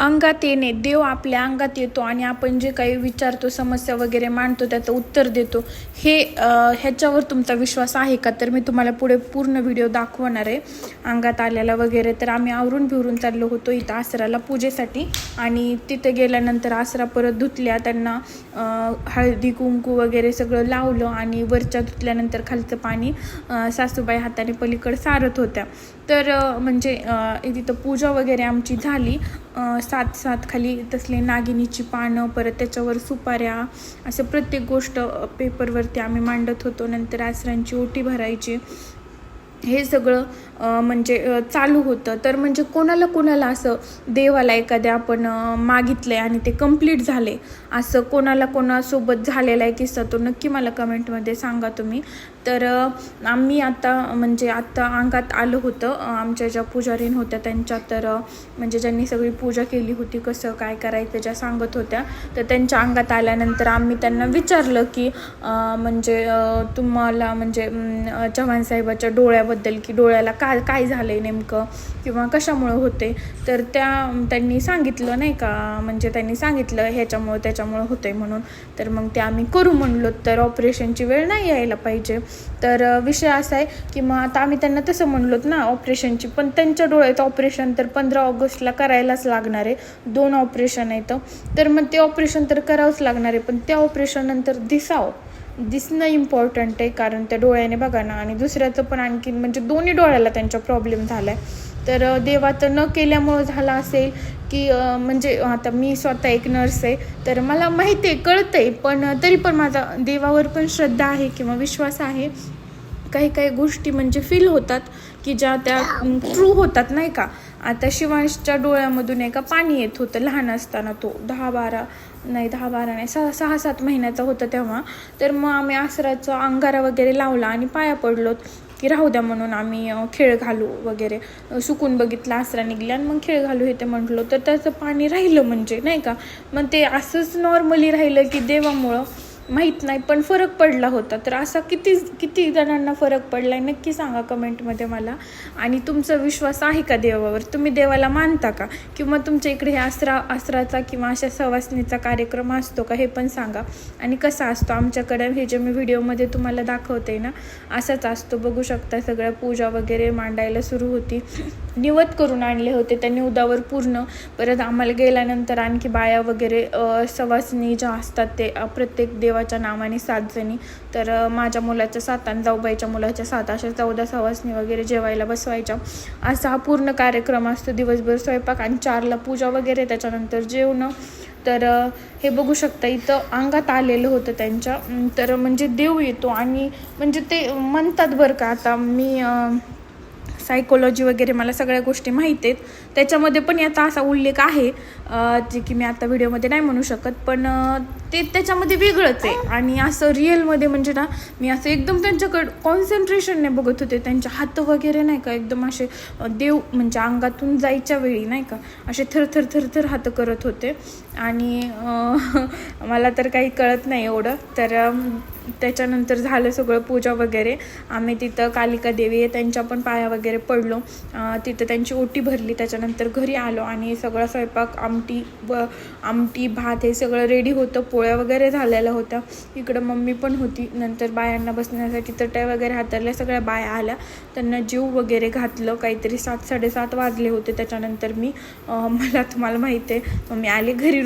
अंगात येणे देव आपल्या अंगात येतो आणि आपण जे काही विचारतो समस्या वगैरे मांडतो त्याचं उत्तर देतो. हे ह्याच्यावर तुमचा विश्वास आहे का? तर मी तुम्हाला पुढे पूर्ण व्हिडिओ दाखवणार आहे. अंगात आलेला वगैरे. तर आम्ही आवरून भिवरून चाललो होतो इथं आसराला पूजेसाठी. आणि तिथे गेल्यानंतर आसरा परत धुतल्या. त्यांना हळदी कुंकू वगैरे सगळं लावलं आणि वरच्या धुतल्यानंतर खालचं पाणी सासूबाई हाताने पलीकडे सारत होत्या. तर म्हणजे तिथं पूजा वगैरे आमची झाली. सात सात खाली तसले नागिनीची पानं परत त्याच्यावर सुपाऱ्या असं प्रत्येक गोष्ट पेपरवरती आम्ही मांडत होतो. नंतर आसरांची ओटी भरायची. हे सगळं म्हणजे चालू होतं. तर म्हणजे कोणाला कोणाला असं देवाला एखाद्या आपण मागितलं आहे आणि ते कंप्लीट झाले असं कोणाला कोणासोबत झालेला आहे किस्सा तो नक्की मला कमेंटमध्ये सांगा तुम्ही. तर आम्ही आता म्हणजे आत्ता अंगात आलं होतं आमच्या ज्या पुजारीन होत्या त्यांच्या तर म्हणजे ज्यांनी सगळी पूजा केली होती कसं काय करायचं ज्या सांगत होत्या तर त्यांच्या अंगात आल्यानंतर आम्ही त्यांना विचारलं की म्हणजे तुम्हाला म्हणजे चव्हाणसाहेबाच्या चव्हाण साहेबाच्या डोळ्याबद्दल की डोळ्याला काय काय झालं आहे नेमकं किंवा कशामुळं होते? तर त्या त्यांनी सांगितलं नाही का म्हणजे त्यांनी सांगितलं ह्याच्यामुळं त्याच्यामुळं होतं आहे म्हणून. तर मग ते आम्ही करू म्हणलो तर ऑपरेशनची वेळ नाही यायला पाहिजे. तर विषय असा आहे की मग आता आम्ही त्यांना तसं म्हणलोत ना ऑपरेशनची पण त्यांच्या डोळ्यात ऑपरेशन तर पंधरा ऑगस्टला करायलाच लागणार आहे. दोन ऑपरेशन आहेत तर मग ते ऑपरेशन तर करावंच लागणार आहे पण त्या ऑपरेशननंतर दिसावं. दिसणं इम्पॉर्टंट आहे कारण त्या डोळ्याने बघा ना. आणि दुसऱ्याचं पण आणखीन म्हणजे दोन्ही डोळ्याला त्यांचा प्रॉब्लेम झाला आहे तर देवाचं न केल्यामुळं झाला असेल की म्हणजे आता मी स्वतः एक नर्स आहे तर मला माहिती आहे कळतंय पण तरी पण माझा देवावर पण श्रद्धा आहे किंवा विश्वास आहे. काही काही गोष्टी म्हणजे फील होतात की ज्या त्या ट्रू होतात नाही का? आता शिवांशच्या डोळ्यामधून एका पाणी येत होतं लहान असताना तो दहा बारा नाही दहा बारा नाही सहा सहा सात महिन्याचा होता तेव्हा. तर मग आम्ही आसराचा अंगारा वगैरे लावला आणि पाया पडलोत. की राहू द्या म्हणून आम्ही खेळ घालू वगैरे. सुकून बघितला आसरा निघल्या आणि मग खेळ घालू हे ते म्हटलो. तर त्याचं पाणी राहिलं म्हणजे नाही का? मग ते असंच नॉर्मली राहिलं की देवामुळं माहीत नाही पण फरक पडला होता. तर असा किती किती जणांना फरक पडला आहे नक्की सांगा कमेंटमध्ये मला. आणि तुमचा विश्वास आहे का देवावर? तुम्ही देवाला मानता का? किंवा तुमच्या इकडे हे आसरा आसराचा किंवा अशा सवासणीचा कार्यक्रम असतो का? हे पण सांगा. आणि कसा असतो आमच्याकडे? हे जे मी व्हिडिओमध्ये तुम्हाला दाखवते ना असाच असतो. बघू शकता सगळ्या पूजा वगैरे मांडायला सुरू होती. निवत करून आणले होते. त्या निवदावर पूर्ण परत आम्हाला गेल्यानंतर आणखी बाया वगैरे सवासनी सवासणी ज्या असतात ते प्रत्येक देवाच्या नावाने सात जणी. तर माझ्या मुलाच्या सात आणि जाऊबाईच्या मुलाच्या सात अशा चौदा सवासणी वगैरे जेवायला बसवायच्या. असा हा पूर्ण कार्यक्रम असतो. दिवसभर स्वयंपाक आणि चारला पूजा वगैरे त्याच्यानंतर जेवणं. तर हे बघू शकता इथं अंगात आलेलं होतं त्यांच्या. तर म्हणजे देव येतो आणि म्हणजे ते म्हणतात बरं का आता मी सायकोलॉजी वगैरे मला सगळ्या गोष्टी माहीत आहेत. त्याच्यामध्ये पण याचा असा उल्लेख आहे. जे की मी आता व्हिडिओमध्ये नाही म्हणू शकत पण ते त्याच्यामध्ये वेगळंच आहे. आणि असं रिअलमध्ये म्हणजे ना मी असं एकदम त्यांच्याकडं कॉन्सन्ट्रेशनने बघत होते. त्यांचे हात वगैरे नाही का एकदम असे देव म्हणजे अंगातून जायच्या वेळी नाही का असे थरथर थरथर हात करत होते. आणि मला तर काही कळत नाही एवढं. तर त्याच्यानंतर झालं सगळं पूजा वगैरे. आम्ही तिथं कालिका देवी आहे त्यांच्या पण पाया वगैरे पडलो. तिथं त्यांची ओटी भरली त्याच्यानंतर घरी आलो आणि सगळा स्वयंपाक आमटी व आमटी भात हे सगळं रेडी होतं पो पोळ्या वगैरे झालेल्या होत्या. इकडं मम्मी पण होती. नंतर बायांना बसण्यासाठी तट्या वगैरे हाताळल्या सगळ्या बाया आल्या. त्यांना जीव वगैरे घातलं. काहीतरी सात साडेसात वाजले होते. त्याच्यानंतर मी मला तुम्हाला माहिती आहे मग मी आले घरी.